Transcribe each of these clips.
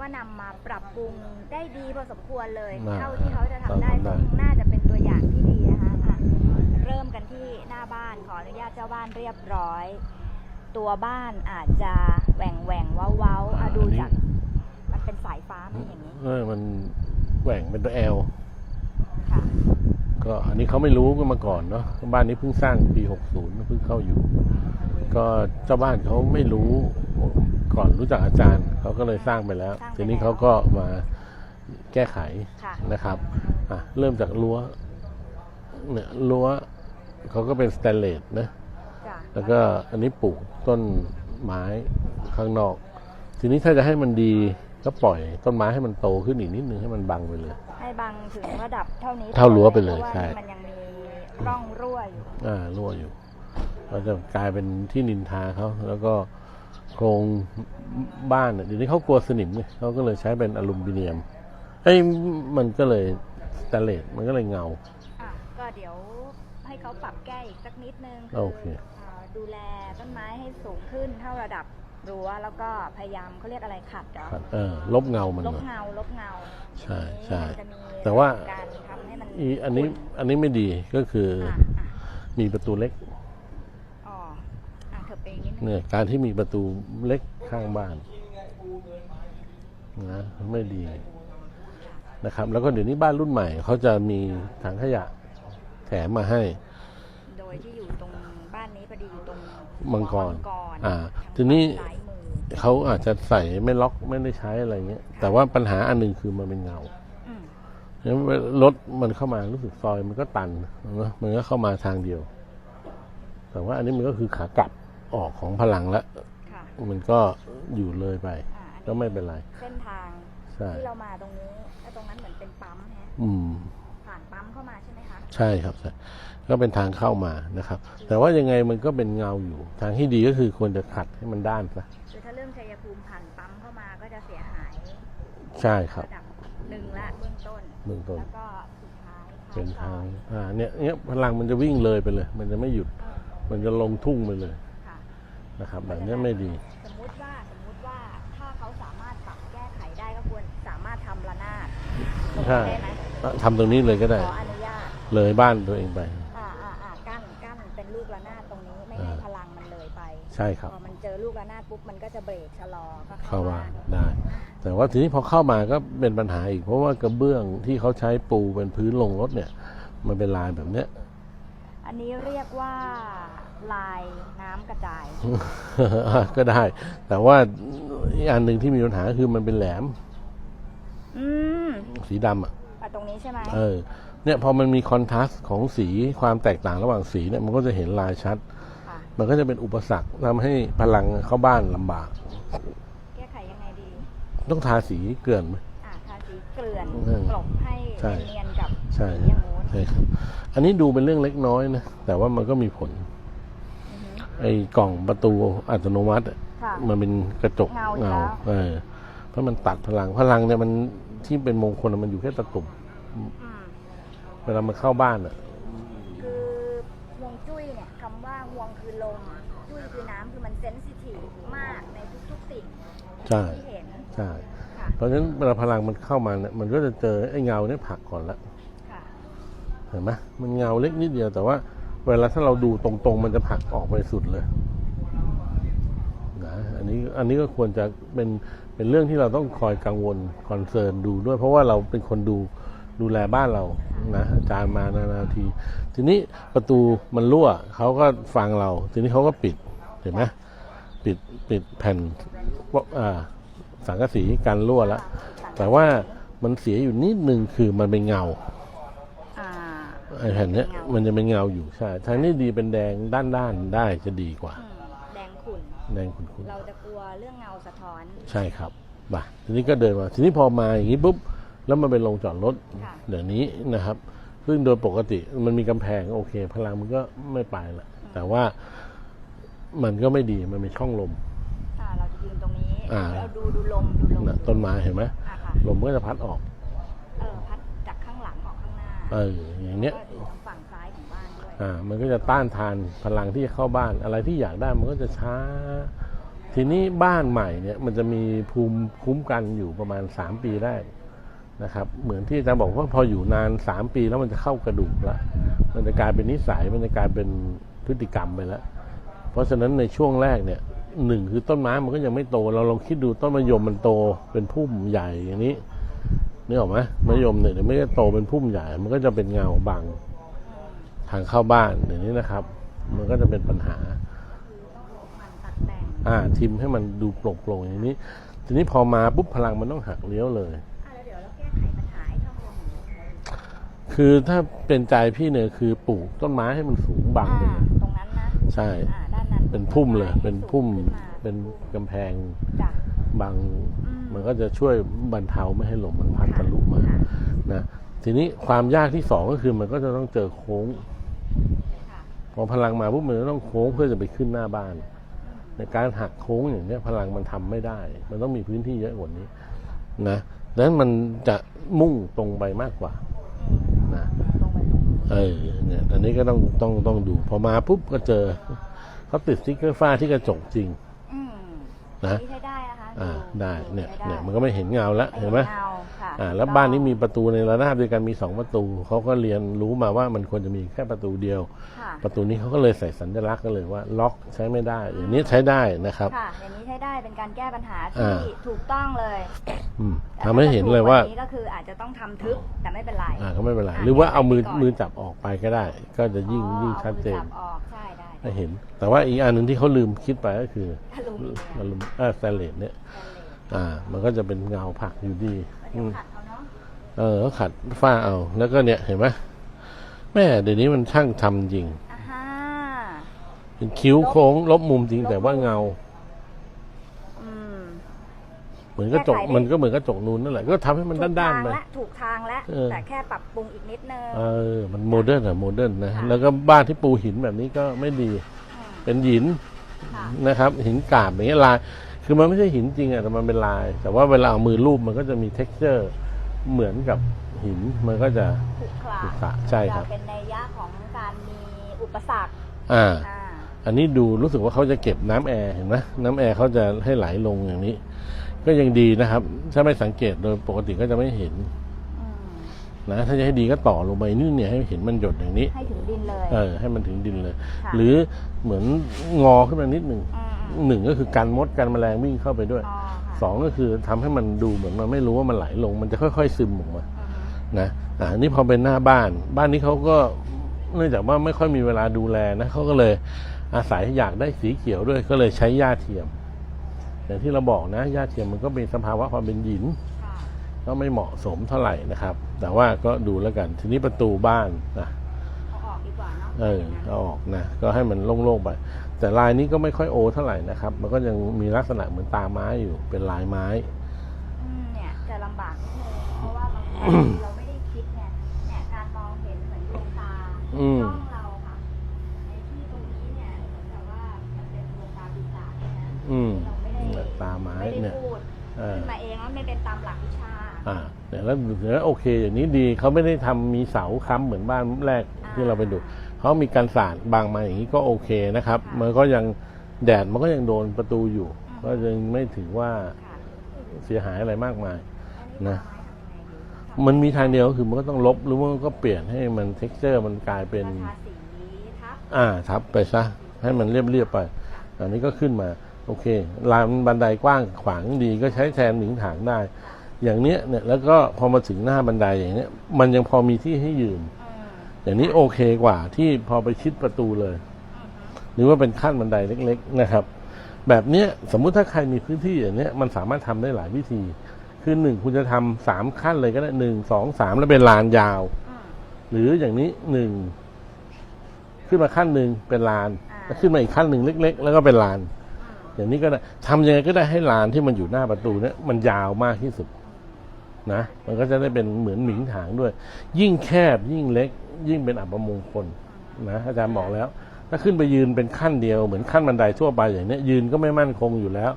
ก็นำมาปรับปรุงได้ดีพอสมควรเลยอ่าเท่าที่เขาจะทำได้ทำได้ซึ่งน่าจะเป็นตัวอย่างที่ดีนะคะอะเริ่มกันที่หน้าบ้านขออนุญาตเจ้าบ้านเรียบร้อย ตัวบ้านอาจจะแหว่งแหว่งๆเว้าเว้าๆอะดูจากมันเป็นสายฟ้าไหมอย่างนี้เออมันแหว่งเป็นตัวแอล ค่ะ ก็อันนี้เขาไม่รู้กันมาก่อนเนาะบ้านนี้เพิ่งสร้างปี 60เพิ่งเข้าอยู่ ก็เจ้าบ้านเขาไม่รู้ก่อนรู้จักอาจารย์ เขาก็เลยสร้างไปแล้ว สร้างไปทีนี้แล้ว เขาก็มาแก้ไขค่ะ นะครับอะเริ่มจากรั้วเนี่ยรั้วเขาก็เป็นสแตนเลสนะ จ้ะแล้วก็อันนี้ปลูกต้นไม้ข้างนอก ทีนี้ถ้าจะให้มันดีก็ปล่อยต้นไม้ให้มันโตขึ้นอีกนิดนึงให้มันบังไปเลย ให้บังถึงระดับเท่านี้เท่ารั้วไปเลยพราะว่าใช่ มันยังมีร่องรั่วอยู่ อ่ารั่วอยู่ ก็จะกลายเป็นที่นินทาเขาแล้วก็ โครงบ้านเนี่ยเดี๋ยวนี้เขากลัวสนิมไงเขาก็เลยใช้เป็นอลูมิเนียมไอ้ยมันก็เลยสแตนเลสมันก็เลยเงา อะก็เดี๋ยวให้เขาปรับแก้อีกสักนิดนึงโอเค อ่าดูแลต้นไม้ให้สูงขึ้นเท่าระดับรั้วแล้วก็พยายามเขาเรียกอะไรขัดเหรอเออลบเงามันลบหน่อย เงาลบเงาใช่ใช่มันจะมีแต่ว่า การทำให้มันอีอันนี้อันนี้ไม่ดีก็คืออะอะมีประตูเล็กอ๋ออะ เถอะไปอีกนิดนึงเนี่ยการที่มีประตูเล็กข้างบ้านนะไม่ดีนะครับ แล้วก็เดี๋ยวนี้บ้านรุ่นใหม่เขาจะมีถังขยะแถมมาให้ โดยที่อยู่ตรงบ้านนี้พอดีอยู่ตรงมังกรมังกรอ่าทางทีนี้ซ้ายมือเขาอาจจะใส่ไม่ล็อกไม่ได้ใช้อะไรเงี้ย แต่ว่าปัญหาอันหนึ่งคือมันเป็นเงาอืมเนี่ยรถมันเข้ามารู้สึกซอยมันก็ตันนะมันก็เข้ามาทางเดียว แต่ว่าอันนี้มันก็คือขากลับ ออกของพลังแล้วค่ะมันก็อยู่เลยไป อ่าอันก็นี้ไม่เป็นไร เส้นทางใช่ ที่เรามาตรงนี้แล้วตรงนั้นเหมือนเป็นปั๊มฮะอืม ผ่านปั๊มเข้ามาใช่ไหมคะใช่ครับใช่ก็เป็นทางเข้ามานะครับ แต่ว่ายังไงมันก็เป็นเงาอยู่ ทางที่ดีก็คือควรจะขัดให้มันด้านซะคือถ้าเรื่องชัยภูมิผ่านปั๊มเข้ามาก็จะเสียหายใช่ครับระดับหนึ่งละเบื้องต้น เบื้องต้นแล้วก็สุดท้ายเป็นทางซอยอ่าเนี่ยเนี่ยพลังมันจะวิ่งเลยไปเลย มันจะไม่หยุดเออมันจะลงทุ่งไปเลยค่ะ นะครับ แบบเนี้ยไม่ดี สมมุติว่าสมมุติว่าถ้าเขาสามารถปรับแก้ไขได้ก็ควรสามารถทำระนาดตรงใช่นี้ได้ไหมทำตรงนี้เลยก็ได้ ขออนุญาตเลยบ้านตัวเองไป อ่าอ่าอ่ากั้นกั้นเป็นลูกระนาดตรงนี้ไม่ให้อ่าพลังมันเลยไปใช่ครับ พอมันเจอลูกระนาดปุ๊บมันก็จะเบรกชะลอก็เข้าบ้านบ้ได้ แต่ว่าทีนี้พอเข้ามาก็เป็นปัญหาอีก เพราะว่ากระเบื้องที่เขาใช้ปูเป็นพื้นลงรถเนี่ย มันเป็นลายแบบเนี้ย อันนี้เรียกว่า ลายน้ำกระจาย ก็ได้ แต่ว่าอีกอันหนึ่งที่มีปัญหาคือมันเป็นแหลม อืมสีดำอะ อะตรงนี้ใช่ไหมเออ เนี่ยพอมันมีคอนทราสต์ของสีความแตกต่างระหว่างสีเนี่ยมันก็จะเห็นลายชัด ค่ะมันก็จะเป็นอุปสรรคทำให้พลังเข้าบ้านลำบาก แก้ไขยังไงดี ต้องทาสีเกลื่อนไหม อะทาสีเกลื่อนอืมกลบให้ใช่ เนียนๆกับใช่สีอย่างงู้นใช่ครับ อันนี้ดูเป็นเรื่องเล็กน้อยนะ แต่ว่ามันก็มีผลอือฮึ ไอ้กล่องประตูอัตโนมัติอะค่ะ มันเป็นกระจกเงาอยู่แล้ว เออเพราะมันตัดพลังพลังเนี่ยมันที่เป็นมงคลอะมันอยู่แค่ตะตุ่มอืมเวลามันเข้าบ้านอะ คือห่วงจุ้ยเนี่ยคำว่าห่วงคือลมจุ้ยคือน้ำคือมันเซนซิทีฟมากในทุกๆสิ่งใช่ ที่เห็นใช่ค่ะเพราะฉะนั้นเวลาพลังมันเข้ามาเนี่ยมันก็จะเจอไอ้เงาเนี่ยผลักก่อนละค่ะ เห็นไหมมันเงาเล็กนิดเดียวแต่ว่า เวลาถ้าเราดูตรงๆ มันจะผักออกไปสุดเลยนะอันนี้อันนี้ก็ควรจะเป็นเป็นเรื่องที่เราต้องคอยกังวลคอนเซิร์นดูด้วย เพราะว่าเราเป็นคนดูดูแลบ้านเรานะอาจารย์มานานาที ทีนี้ประตูมันรั่วเขาก็ฟังเรา ทีนี้เขาก็ปิดเห็นไหมปิดปิดแผ่นอ่าสังกะสีกันรั่วแล้วแต่ว่ามันเสียอยู่นิดนึงคือมันเป็นเงา ไอ้แผ่นเนี้ยเงามัมันจะเป็นเงาอยู่ใช่ทางนี้ดีเป็นแดงด้านด้านๆได้จะดีกว่า อืมแดงขุ่น แดงขุ่นเราจะกลัวเรื่องเงาสะท้อน ๆใช่ครับบ่าทีนี้ก็เดินมาทีนี้พอมาอย่างนี้ปุ๊บแล้วมันเป็นลงจอดรถค่ะ เดี๋ยวนี้นะครับ ซึ่งโดยปกติมันมีกำแพงโอเค พลังมันก็ไม่ไปละแต่ว่ามันก็ไม่ดีมันมีช่องลมอ่าเราจะยืนตรงนี้อ่า เราดูดูลมดูลมนะต้นไม้เห็นไหมอะค่ะลมก็จะพัดออก เออพัด เอออย่างเนี้ยก็อยู่ทางฝั่งซ้ายของบ้านด้วยอ่ามันก็จะต้านทานพลังที่จะเข้าบ้านอะไรที่อยากได้มันก็จะช้า ทีนี้บ้านใหม่เนี่ยมันจะมีภูมิคุ้มกันอยู่ประมาณสามปีแรกนะครับ เหมือนที่อาจารย์บอกว่าพออยู่นานสามปีแล้วมันจะเข้ากระดูกละมันจะกลายเป็นนิสัยมันจะกลายเป็นพฤติกรรมไปแล้ว เพราะฉะนั้นในช่วงแรกเนี่ยหนึ่งคือต้นไม้มันก็ยังไม่โต เราลองคิดดูต้นมะยมมันโตเป็นพุ่มใหญ่อย่างนี้ นึกออกไหมมะยมเนี่ยเดี๋ยวไม่ได้โตเป็นพุ่มใหญ่ มันก็จะเป็นเงาบังทางเข้าบ้านอย่างนี้นะครับ มันก็จะเป็นปัญหามันตัดแต่งอ่า ทิมให้มันดูโปร่งๆอย่างนี้ ทีนี้พอมาปุ๊บพลังมันต้องหักเลี้ยวเลยอะแล้วเดี๋ยวเราแก้ไขปัญหาให้ช่องลมอย่างนี้คือถ้าเป็นใจพี่เนี่ยคือปลูกต้นไม้ให้มันสูงบังไปอ่าเลยตรงนั้นนะใช่อ่าด้านนั้นเป็นพุ่มเลย เป็นพุ่มสูงขึ้นมาเป็นกำแพงจ้ะบังอื มมันก็จะช่วยบรรเทาไม่ให้ลมมันพัดทะลุมาค่ะนะทีนี้ความยากที่สองก็คือมันก็จะต้องเจอโค้งค่ะพอพลังมาปุ๊บมันจะต้องโค้งเพื่อจะไปขึ้นหน้าบ้าน ในการหักโค้งอย่างเนี้ยพลังมันทำไม่ได้ มันต้องมีพื้นที่เยอะกว่านี้นะดังนั้นมันจะมุ่งตรงไปมากกว่านะตรงไปตรงมาเออเนี่ยอันนี้ก็ต้องต้องต้องดู พอมาปุ๊บก็เจอเขาติดสติ๊กเกอร์ฝ้าที่กระจกจริงอืมนะ อ่าได้เนี่ยใช้เนี่ยมันก็ไม่เห็นเงาแล้วเห็นไหมเงาค่ะอ่าแล้วบ้านนี้มีประตูในระนาบเดียวกันมีสองประตูเขาก็เรียนรู้มาว่ามันควรจะมีแค่ประตูเดียวค่ะประตูนี้เขาก็เลยใส่สัญลักษณ์กันเลยว่าล็อกใช้ไม่ได้ อย่างนี้ใช้ได้นะครับค่ะอย่างนี้ใช้ได้เป็นการแก้ปัญหาอ่าที่ถูกต้องเลยอืมแต่ทำให้เห็นเลยว่าถ้จะถูกกนี้ก็คืออาจจะต้องทำทึบแต่ไม่เป็นไรอ่าก็ไม่เป็นไรอ่าหรือว่าเอามือแก้ไขก่อนมือจับออกไปก็ได้ ก็จะยิ่งอ๋อยิ่งอาชัดเจนมือจับออก ใช่ได้ให้เห็น แต่ว่าอีกอันหนึ่งที่เขาลืมคิดไปก็คืออลูมิเนียมอลูมิเออสแตนเลสเนี่ย อ่า มันก็จะเป็นเงาผักอยู่ดีเดี๋อืยวมขัดเขาเนาะเออเขาขัดฝ้าเอา แล้วก็เนี่ยเห็นไหมแม่เดี๋ยวนี้มันช่างทำจริง อ่าฮะ เป็นคิ้วโค้งลบมุมจริงแต่ว่าเงาอืม เหมือนกระจกแก้ไขได้มันก็เหมือนกระจกนูนนั่นแหละก็ทำให้มันถูกด้าทานงๆไป และถูกทางและเออ แต่แค่ปรับปรุงอีกนิดนึง เออมันโมเดิร์นอะโมเดิร์นนะค่ะ แล้วก็บ้านที่ปูหินแบบนี้ก็ไม่ดีมเป็นหินค่ะ นะครับ หินกราบอย่างเงี้ยลาย คือมันไม่ใช่หินจริงอะแต่มันเป็นลาย แต่ว่าเวลาเอามือลูบมันก็จะมี t e x t อร์ เหมือนกับหินมันก็จะ ขรุขระขรุขระใช่ครับ จะเป็นในยยะของการมีอุปสรรคอ่า อ่าอันนี้ดูรู้สึกว่าเขาจะเก็บน้ำแอร์เห็นไหมน้ำแอร์เขาจะให้ไหลลงอย่างนี้ ก็ยังดีนะครับ ถ้าไม่สังเกตโดยปกติก็จะไม่เห็นอืมนะถ้าจะให้ดีก็ต่อลงไปนี่เนี่ยให้เห็นมันหยดอย่างนี้ ให้ถึงดินเลยเออ ให้มันถึงดินเลย ค่ะหรือเหมือนงอขึ้นมานิดหนึ่งมหนึ่งก็คือการมดการแมลงวิ่งเข้าไปด้วยอ๋อค่ะสองก็คือทำให้มันดูเหมือนมันไม่รู้ว่ามันไหลลง มันจะค่อย ๆ ซึมออกมา อือฮึนะอ่านี่พอเป็นหน้าบ้าน บ้านนี้เขาก็เนื่องจากว่าไม่ค่อยมีเวลาดูแลนะเขาก็เลยอาศัยอยากได้สีเขียวด้วยก็เลยใช้หญ้าเทียม อย่างที่เราบอกนะหญ้าเทียมมันก็เป็นสภาวะความเป็นหินค่ะก็ไม่เหมาะสมเท่าไหร่นะครับ แต่ว่าก็ดูแล้วกัน ทีนี้ประตูบ้านนะเอาออกดีกว่าเนาะเออเอาออกนะ ก็ให้มันโล่งๆไป แต่ลายนี้ก็ไม่ค่อยโอเท่าไหร่นะครับ มันก็ยังมีลักษณะเหมือนตาไม้อยู่เป็นลายไม้อืมเนี่ยจะลำบากนิดนึงเพราะว่าบางทีเราไม่ได้คิดเนี่ยเนี่ยการมองเห็นเหมือนดวงตาอืมช่องเราค่ะในที่ตรงนี้เนี่ยเหมือนกับว่ามันเป็นดวงตาปีศาจเนี่ยนะอืม เรา ไม่ได้ตาไม้ไม่ได้เนี่ยพูดเออขึ้นมาเองแล้วไม่เป็นตามหลักวิชา อ่าเดี๋ยวแล้วเดี๋ยวแล้วโอเค อย่างนี้ดีเขาไม่ได้ทำมีเสาค้ำเหมือนบ้านแรกที่เราไปดูเขามีการสาดบางมาอย่างนี้ก็โอเคนะครับมันก็ยังแดดมันก็ยังโดนประตูอยู่ ก็ยังไม่ถือว่าค่ะเสียหายอะไรมากมาย อันนี้นะทำไมทำยังไงดีมันมีทางเดียวก็คือมันก็ต้องลบหรือว่ามันก็เปลี่ยนให้มัน t e x t อร์มันกลายเป็นราคาสีทับอ่าทับไปซะให้มันเรียบๆไป อันนี้ก็ขึ้นมา โอเคลานบันไดกว้างขวางดีก็ใช้แทนหมิงถางได้ อย่างเนี้ยเนี่ยแล้วก็พอมาถึงหน้าบันไดอย่างเนี้ยมันยังพอมีที่ให้ยืนอืมอย่างนี้โอเคกว่าที่พอไปชิดประตูเลยอือฮึหรือว่าเป็นขั้นบันไดเล็ก ๆ นะครับ แบบเนี้ยสมมุติถ้าใครมีพื้นที่อย่างเนี้ยมันสามารถทำได้หลายวิธี คือหนึ่งคุณจะทำสามขั้นเลยก็ได้หนึ่งสองสามแล้วเป็นลานยาวอืมหรืออย่างนี้หนึ่งขึ้นมาขั้นหนึ่งเป็นลานอ่าแล้วขึ้นมาอีกขั้นหนึ่งเล็ก ๆ แล้วก็เป็นลาน อืมอย่างนี้ก็ได้ทำยังไงก็ได้ให้ลานที่มันอยู่หน้าประตูเนี่ยมันยาวมากที่สุดนะมันก็จะได้เป็นเหมือนหมิงถางด้วย ยิ่งแคบยิ่งเล็ก ยิ่งเป็นอัปมงคลนะอาจารย์บอกแล้ว ถ้าขึ้นไปยืนเป็นขั้นเดียวเหมือนขั้นบันไดทั่วไปอย่างเนี้ยยืนก็ไม่มั่นคงอยู่แล้ว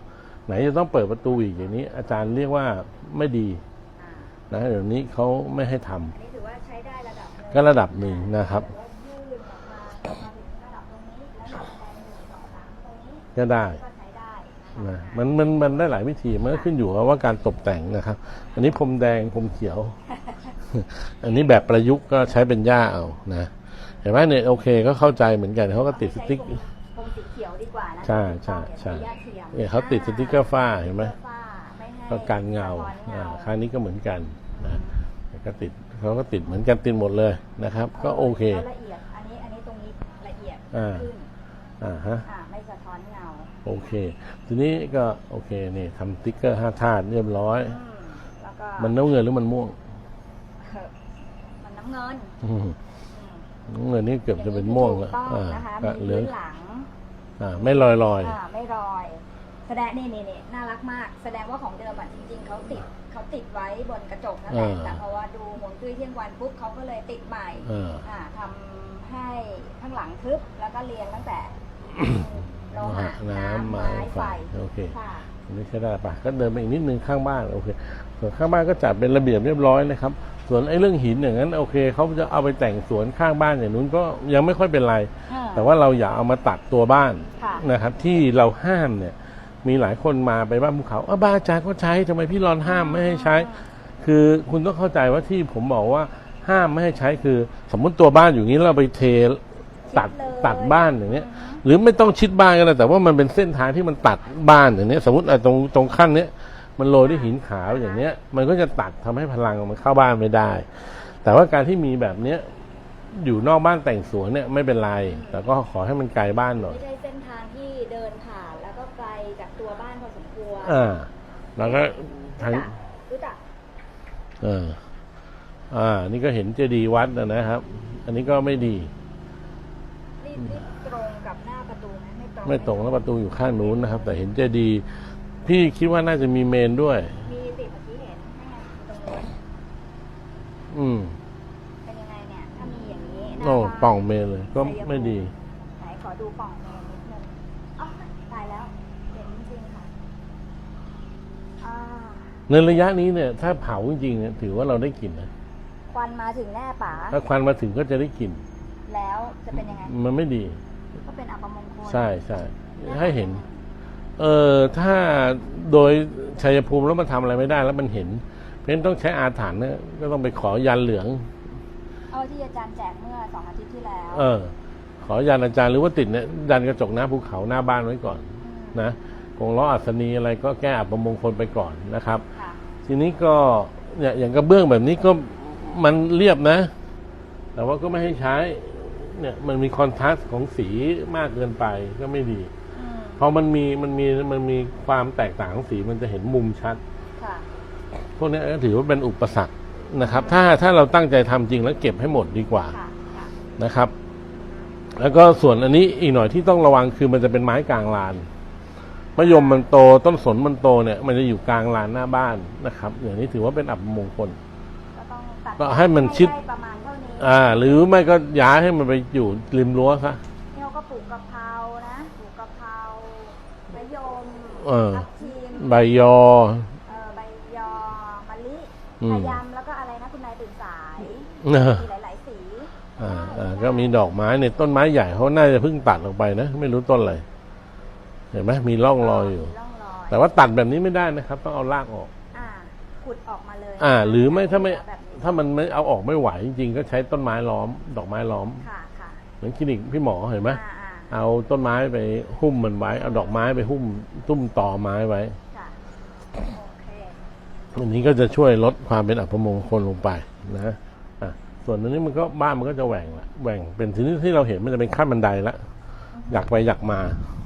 ไหนจะต้องเปิดประตูอีกอย่างนี้ อาจารย์เรียกว่าไม่ดีอ่านะเดี๋ยวนี้เขาไม่ให้ทำอันนี้ถือว่าใช้ได้ระดับหนึ่งก็ระดับหนึ่งนะครับแต่ว่ายืดออกมาออกมาถึงระดับตรงนี้แล้วลงไปหนึ่งสองสามตรงนี้ก็ได้ก็ใช้ได้ นะมันมันมันได้หลายวิธีมันก็ขึ้นอยู่กับว่าการตกแต่งนะครับ อันนี้พรมแดงพรมเขียว อันนี้แบบประยุกต์ก็ใช้เป็นหญ้าเอานะเห็นไหมเนี่ยโอเคก็เข้าใจเหมือนกันเขาก็ติดสติ๊กใช้พรมสีเขียวดีกว่านะใช่ใช่ใช่หญ้าเทียมเนี่ยเขาติดสติ๊กเกอร์ฝ้าเห็นไหมสติ๊กเกอร์ฝ้าไม่ให้ก็การเงาสะท้อนเงาอ่าครั้งนี้ก็เหมือนกันนะก็ติดเขาก็ติดเหมือนกันติดหมดเลยนะครับ ก็โอเคแล้วละเอียดอันนี้อันนี้ตรงนี้ละเอียดอ่าขึ้นอ่าฮะอ่าไม่สะท้อนเงา โอเค ทีนี้ก็โอเคนี่ทำสติ๊กเกอร์ห้าธาตุเรียบร้อยอืมแล้วก็มันน้ำเงินหรือมันม่วงเออมันน้ำเงินอืมอืมน้ำเงินนี่เกือบจะเป็นม่วงถูแล้วกต้องอ่านะคะก็มีเหลืองพื้นหลัง อ่า ไม่ลอยลอยอ่าไม่รอย แสดงนี่นี่นี่น่ารักมาก แสดงว่าของเดิมอะจริง ๆเขาติดเขาติดไว้บนกระจกนั่นแหละแต่เพราะว่าดูหมวงจุ้ยเที่ยงวันปุ๊บเขาก็เลยติดใหม่ๆอ่าอ่าทำให้ข้างหลังทึบแล้วก็เรียงตั้งแต่ โลหะน้ำไม้ไฟโอเคค่ะอันนี้ใช้ได้ปะก็เดินไปอีกนิดนึงข้างบ้านโอเคส่วนข้างบ้านก็จัดเป็นระเบียบเรียบร้อยนะครับ ส่วนไอ้เรื่องหินอย่างนั้นโอเคเขาจะเอาไปแต่งสวนข้างบ้านอย่างนู้นก็ยังไม่ค่อยเป็นไรอ่าแต่ว่าเราอย่าเอามาตัดตัวบ้านค่ะนะครับ ที่เราห้ามเนี่ย มีหลายคนมาไปบ้านภูเขาอ้าวบ้านอาจารย์ก็ใช้ทำไมพี่รอนห้ามไม่ให้ใช้ คือคุณต้องเข้าใจว่าที่ผมบอกว่าห้ามไม่ให้ใช้คือ สมมุติตัวบ้านอยู่นี้เราไปเท ตัดชิเลยตัดบ้านอย่างเนี้ยอือฮึหรือไม่ต้องชิดบ้านก็ได้แต่ว่ามันเป็นเส้นทางที่มันตัดบ้านอย่างเนี้ย สมมติไอ้ตรงตรงขั้นเนี้ยมันโรยด้วยหินขาวอย่างเนี้ย มันก็จะตัดทำให้พลังมันเข้าบ้านไม่ได้ แต่ว่าการที่มีแบบเนี้ยอยู่นอกบ้านแต่งสวนเนี่ยไม่เป็นไร แต่ก็ขอให้มันไกลบ้านหน่อย ไม่ใช่เส้นทางที่เดินผ่านแล้วก็ไกลจากตัวบ้านพอสมควรอ่า แล้วก็ทาง รู้จักรู้จักเออ อ่า นี่ก็เห็นเจดีย์วัดนะนะครับ อันนี้ก็ไม่ดีรีบรีบ ตรงกับหน้าประตูไหมไม่ตรงไม่ตรงแล้วประตูอยู่ข้างนู้นนะครับ แต่เห็นเจดีย์พี่คิดว่าน่าจะมีเมนด้วย มีสิเมื่อกี้เห็นให้ไงตรงนู้นอืมเป็นยังไงเนี่ยถ้ามีอย่างนี้หน้าโอ้บ้านป่องเมนเลย ก็ไม่ดี ไหนขอดูป่องเมนนิดนึงอ๋อตายแล้วเห็นจริงๆค่ะอ่าในระยะนี้เนี่ย ถ้าเผาจริงๆเนี่ยถือว่าเราได้กลิ่นนะควันมาถึงแน่ป๋าถ้าควันมาถึงก็จะได้กลิ่น แล้วจะเป็นยังไงมันไม่ดีก็เป็นอัปมงคลใช่ใช่ให้เห็น เออถ้าโดยชัยภูมิแล้วมันทำอะไรไม่ได้แล้วมันเห็น เพราะฉะนั้นต้องใช้อาถรรพ์เนี่ยก็ต้องไปขอยันเหลืองเอาที่อาจารย์แจกเมื่อสองอาทิตย์ที่แล้ว เออ ขอยันอาจารย์หรือว่าติดเนี่ยยันกระจกหน้าภูเขาหน้าบ้านไว้ก่อนมนะกงล้ออัศนีอะไรก็แก้อัปมงคลไปก่อนนะครับค่ะทีนี้ก็เนี่ยอย่างกระเบื้องแบบนี้ก็มันเรียบนะ แต่ว่าก็ไม่ให้ใช้ เนี่ยมันมีคอนทราสต์ของสีมากเกินไปก็ไม่ดีอืมพอมันมีมันมีมันมีความแตกต่างของสีมันจะเห็นมุมชัดค่ะพวกนี้ก็ถือว่าเป็นอุปสรรคนะครับ ถ้าถ้าเราตั้งใจทำจริงแล้วเก็บให้หมดดีกว่าค่ะค่ะนะครับ แล้วก็ส่วนอันนี้อีกหน่อยที่ต้องระวังคือมันจะเป็นไม้กลางลานมะยมมันโตต้นสนมันโตเนี่ย มันจะอยู่กลางลานหน้าบ้านนะครับ อย่างนี้ถือว่าเป็นอับมงคลก็ต้องตัดก็ให้มันชิดได้ประมาณเท่านี้ อ่า หรือไม่ก็ย้ายให้มันไปอยู่ริมรั้วซะนี่เขาก็ปลูกกะเพรานะปลูกกะเพราใบยมเออ ทับทิมใบยอ เออใบยอมะลิอืมพยามแล้วก็อะไรนะคุณนายตื่นสายเนอะมีหลาย ๆ สีอ่าอ่าก็มีดอกไม้เนี่ยต้นไม้ใหญ่เขาน่าจะเพิ่งตัดออกไปนะ ไม่รู้ต้นอะไร เห็นไหมมีร่องรอยอยู่ มีร่องรอยแต่ว่าตัดแบบนี้ไม่ได้นะครับ ต้องเอารากออกอ่า ขุดออกมาเลยอ่า หรือไม่ถ้าไม่แบบนี้ถ้ามันไม่เอาออกไม่ไหวจริงๆก็ใช้ต้นไม้ล้อม ดอกไม้ล้อมค่ะค่ะเหมือนคลินิกพี่หมอเห็นไหมอ่าอ่าเอาต้นไม้ไปหุ้มมันไว้ เอาดอกไม้ไปหุ้มตุ้มต่อไม้ไว้ค่ะโอเคอันนี้ก็จะช่วยลดความเป็นอัปมงคลลงไปนะอะส่วนอันนี้มันก็บ้านมันก็จะแหว่งละแหว่งเป็นทีนี้ที่เราเห็นมันจะเป็นขั้นบันไดละอยากไปอยากมาค่ะ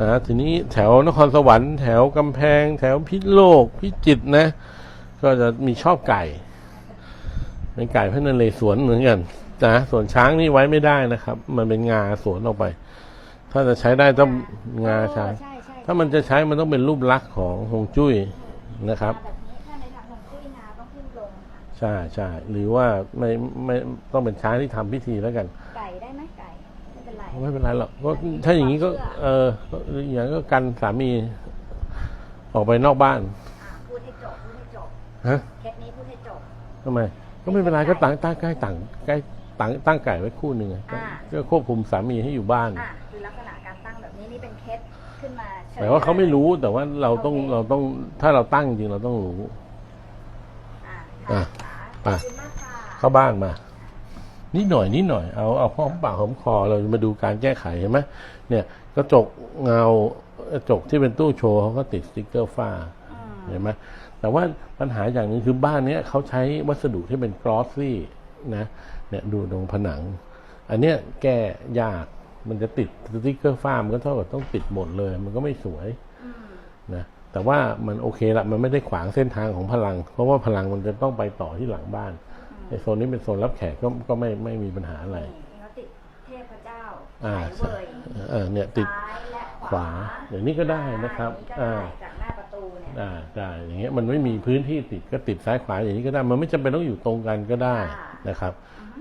นะทีนี้แถวนครสวรรค์แถวกำแพง แถวพิษณุโลกพิจิตรนะ ก็จะมีชอบไก่เป็นไก่พระนเรศวรเหมือนกันนะส่วนช้างนี่ไว้ไม่ได้นะครับ มันเป็นงาสวนออกไป ถ้าจะใช้ได้ต้องงาช้างใช่ใช่ถ้ามันจะใช้มันต้องเป็นรูปลักษณ์ของฮวงจุ้ยนะครับ แบบนี้ถ้าในทางของจุ้ยนาต้องขึ้นลงค่ะใช่ใช่หรือว่าไม่ไม่ต้องเป็นช้างที่ทำพิธีแล้วกัน ไก่ได้ไหมไก่ ไม่เป็นไรไม่เป็นไรหรอกก็ถ้าอย่างนี้ก็ เอออย่างนั้นก็กันสามี ออกไปนอกบ้านอ่าพูดให้จบพูดให้จบฮะเคสนี้พูดให้จบทำไม ก็ไม่เป็นไรก็ตั้งตั้งใกล้ตั้งใกล้ตั้งตั้งไก่ไว้คู่หนึ่งไงก็อ่าก็ควบคุมสามีให้อยู่บ้านอ่าคือลักษณะการตั้งแบบนี้นี่เป็นเคสขึ้นมาชแต่ว่าเขาไม่รู้แต่ว่าเราต้องโอเคเราต้องถ้าเราตั้งจริงเราต้องรู้อะอะขอบคุณมากค่ะเข้าบ้านมา นิดหน่อยนิดหน่อยเอาเอาหอมปากหอมคอเรามาดูการแก้ไขเห็นไหมเนี่ยกระจกเงากระจกที่เป็นตู้โชว์เขาก็ติดสติ๊กเกอร์ฝ้าอืมเห็นไหมแต่ว่าปัญหาอย่างหนึ่งคือบ้านเนี้ยเขาใช้วัสดุที่เป็นกรอสซี่นะเนี่ยดูตรงผนัง อันเนี้ยแก้ยากมันจะติดสติ๊กเกอร์ฝ้ามันก็เท่ากับต้องติดหมดเลย มันก็ไม่สวยอืมนะแต่ว่ามันโอเคละมันไม่ได้ขวางเส้นทางของพลัง เพราะว่าพลังมันจะต้องไปต่อที่หลังบ้านใน โซนนี้เป็นโซนรับแขกก็ก็ไม่ไม่มีปัญหาอะไรนี่เขาติดเทพเจ้าอ่าสายเวยเออเนี่ยติดซ้ายและขขวาอย่างนี้ก็ได้นะครับอ่าอ่าอย่างนี้ก็ได้จากหน้าประตูเนี่ยได้ได้อย่างเงี้ยมันไม่มีพื้นที่ติดก็ติดซ้ายขวาอย่างนี้ก็ได้ มันไม่จำเป็นต้องอยู่ตรงกันก็ได้นะครับ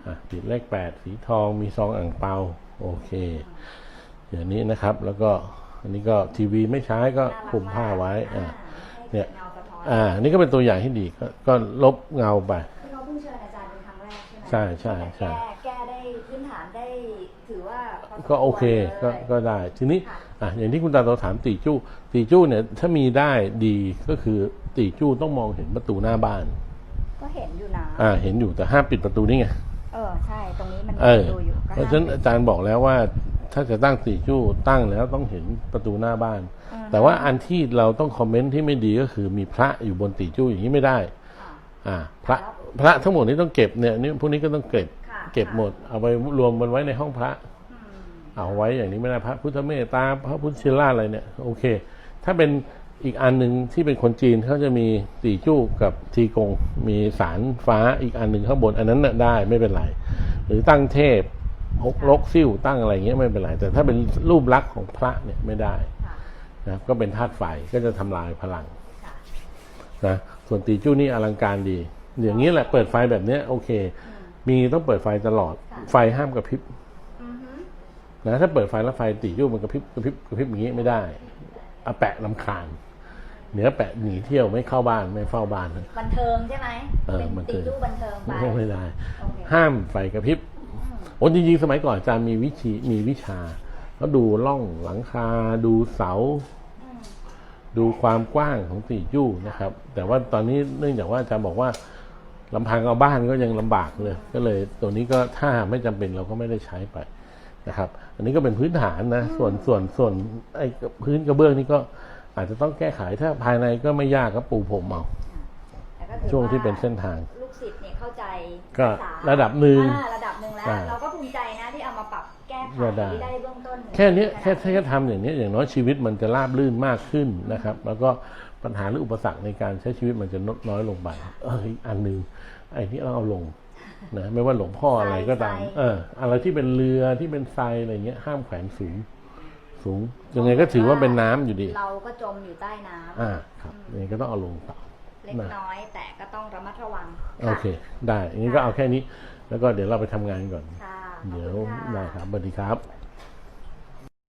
อะติดเลขแปดสีทองมีซองอ่างเปาโอเค อย่างนี้นะครับแล้วก็อันนี้ก็ทีวีไม่ใช้ก็คลุมผ้าไว้อ่าให้เนี่ยเงาสะท้อนอ่านี่ก็เป็นตัวอย่างที่ดีก็ก็ลบเงาไป ใช่ไหมใช่ใช่ใช่แก้แก้ได้พื้นฐานได้ถือว่าพสมก็โอเคควก็รลยก็ได้ทีนี้ค่ะอะอย่างที่คุณตาโตถามตีจู้ตีจู้เนี่ย ถ้ามีได้ดีก็คือตีจู้ต้องมองเห็นประตูหน้าบ้าน ก็เห็นอยู่นะอ่าเห็นอยู่แต่ห้ามปิดประตูนี่ไงเออใช่ตรงนี้มันเออดูอยู่ก็เพราะฉะนั้นห้มอาจารย์บอกแล้วว่าถ้าจะตั้งตีจู้ตั้งแล้วต้องเห็นประตูหน้าบ้านอืมแต่ว่าอันที่เราต้องคอมเมนต์ที่ไม่ดีก็คือมีพระอยู่บนตีจู้อย่างนี้ไม่ได้ อ่าอ่าพระ พระทั้งหมดนี้ต้องเก็บเนี่ยนี่พวกนี้ก็ต้องเก็บ ค่ะเก็บหมด เอาไปรวมมันไว้ในห้องพระ อืมเอาไว้อย่างนี้ไม่ได้พระพุทธเมตตาพระพุทธชินราชอะไรเนี่ยโอเค ถ้าเป็นอีกอันหนึ่งที่เป็นคนจีนเขาจะมีตีจู้กับทีกง มีสารฟ้าอีกอันหนึ่งข้างบนอันนั้นน่ะได้ไม่เป็นไร หรือตั้งเทพหกลกซิ่วตั้งอะไรเงี้ยไม่เป็นไร แต่ถ้าเป็นรูปลักษณ์ของพระเนี่ยไม่ได้ค่ะนะก็เป็นธาตุไฟก็จะทำลายพลังค่ะนะส่วนตีจู้นี่อลังการดี อย่างนี้แหละเปิดไฟแบบเนี้ยโอเคอืมมีต้องเปิดไฟตลอดค่ะไฟห้ามกระพริบอือฮึนะถ้าเปิดไฟแล้วไฟตียู่มันกระพริบกระพริบกระพริบอย่างนี้ไม่ได้อาแปะลำคาญเหนือแปะหนีเที่ยวไม่เข้าบ้านไม่เฝ้าบ้านนะบันเทิงใช่ไหมเออเป็นบันเทิติงดรูปบันเทิงไปไม่ไม่ได้โอเคห้ามไฟกระพริบอืมโอ้จริงๆสมัยก่อนอาจารย์มีวิชีมีวิชาเขาดูล่องหลังคาดูเสาอืมดูความกว้างของตียู่นะครับ แต่ว่าตอนนี้เนื่องจากว่าอาจารย์บอกว่า ลำพังเอาบ้านก็ยังลำบากเลย ก็เลยตัวนี้ก็ถ้าไม่จำเป็นเราก็ไม่ได้ใช้ไปนะครับ อันนี้ก็เป็นพื้นฐานนะ ส่วนส่วนส่วนไอ้พื้นกระเบื้องนี่ก็อาจจะต้องแก้ไขถ้าภายในก็ไม่ยากก็ปูผมเอาแต่ก็ถือช่วงที่เป็นเส้นทาง ลูกศิษย์เนี่ยเข้าใจก็ภาษาระดับหนึ่งอ่าระดับหนึ่งแล้วอ่าเราก็ภูมิใจนะที่เอามาปรับแก้ไขก็ได้ได้เบื้องต้น แค่เนี้ยแค่ขนาดแค่ทำอย่างเนี้ยอย่างน้อยชีวิตมันจะราบรื่นมากขึ้นนะครับ แล้วก็ ปัญหาหรืออุปสรรคในการใช้ชีวิตมันจะลดน้อยลงไปเอออีกอันหนึ่งไอ้ที่เราเอาลงนะไม่ว่าหลวงพ่ออะไรก็ตาม เออ อะไรที่เป็นเรือที่เป็นทรายอะไรเงี้ยห้ามแขวนสูง สูงยังไงก็ถือว่าเป็นน้ำอยู่ดี เราก็จมอยู่ใต้น้ำอ่าครับยังไงก็ต้องเอาลงต่ำเล็กน้อยแต่ก็ต้องระมัดระวังโอเค ได้อย่างนี้ก็เอาแค่นี้ แล้วก็เดี๋ยวเราไปทำงานก่อนค่ะเดี๋ยวขอบคุณค่ะได้ครับสวัสดีครับ